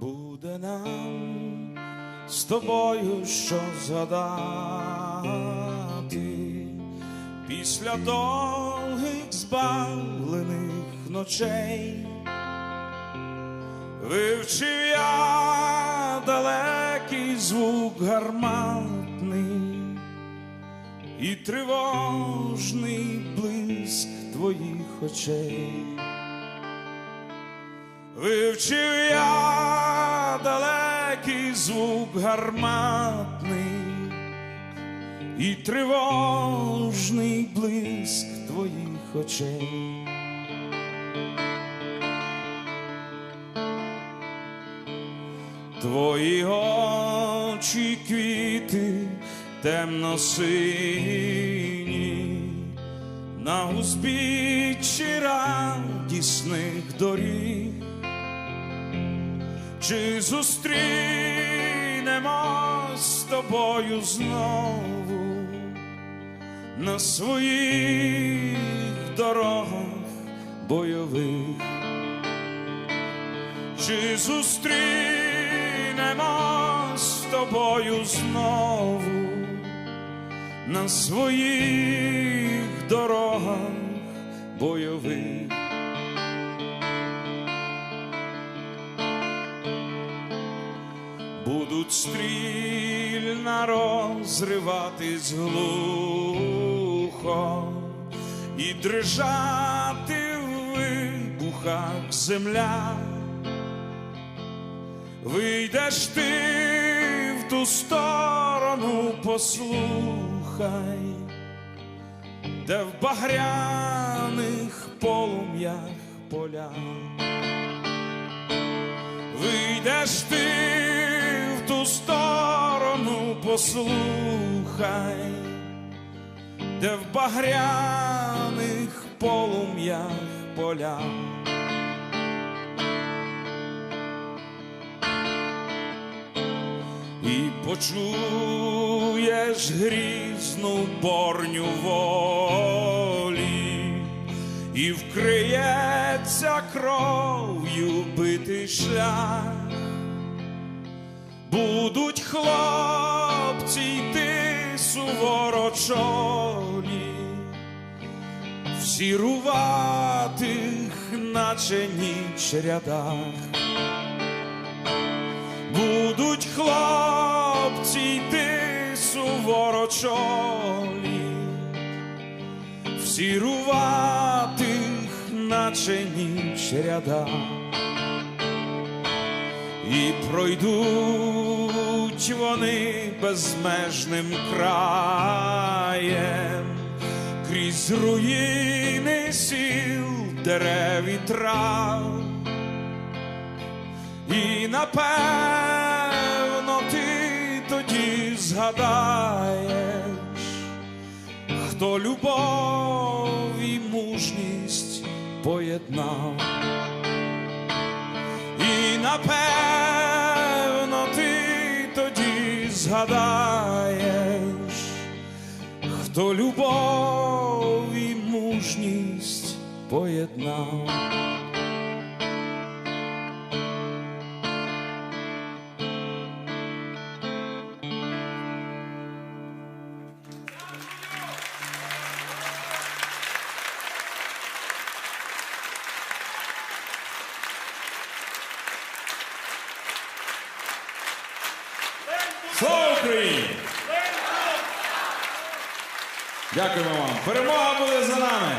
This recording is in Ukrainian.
буде нам з тобою що згадати після довгих збавлених ночей. Вивчив я далекий звук гарматний і тривожний блиск твоїх очей. Вивчив я звук гарматний і тривожний блиск твоїх очей. Твої очі квіти темно-сині, на узбіччі радісних доріг, чи зустрінемось з тобою знову на своїх дорогах бойових чи зустрінемось з тобою знову на своїх дорогах бойових. Будуть стрільна розриватись глухо і дрижати в вибухах земля. Вийдеш ти в ту сторону, послухай, де в багряних полум'ях поля. Вийдеш ти послухай, де в багряних полум'ях поля. І почуєш грізну борню волі, і вкриється кров'ю битий шлях, будуть хлопці йти суворо чолі, всі руватих, наче ніч рядах. Будуть хлопці йти суворо чолі, всі руватих, наче ніч ряда, і пройдуть вони безмежним краєм крізь руїни сіл, дерев і трав. І напевно ти тоді згадаєш, хто любов і мужність поєднав. І напевно хто любов і мужність поєднав. Слава Україні! Дякуємо вам. Перемога буде за нами.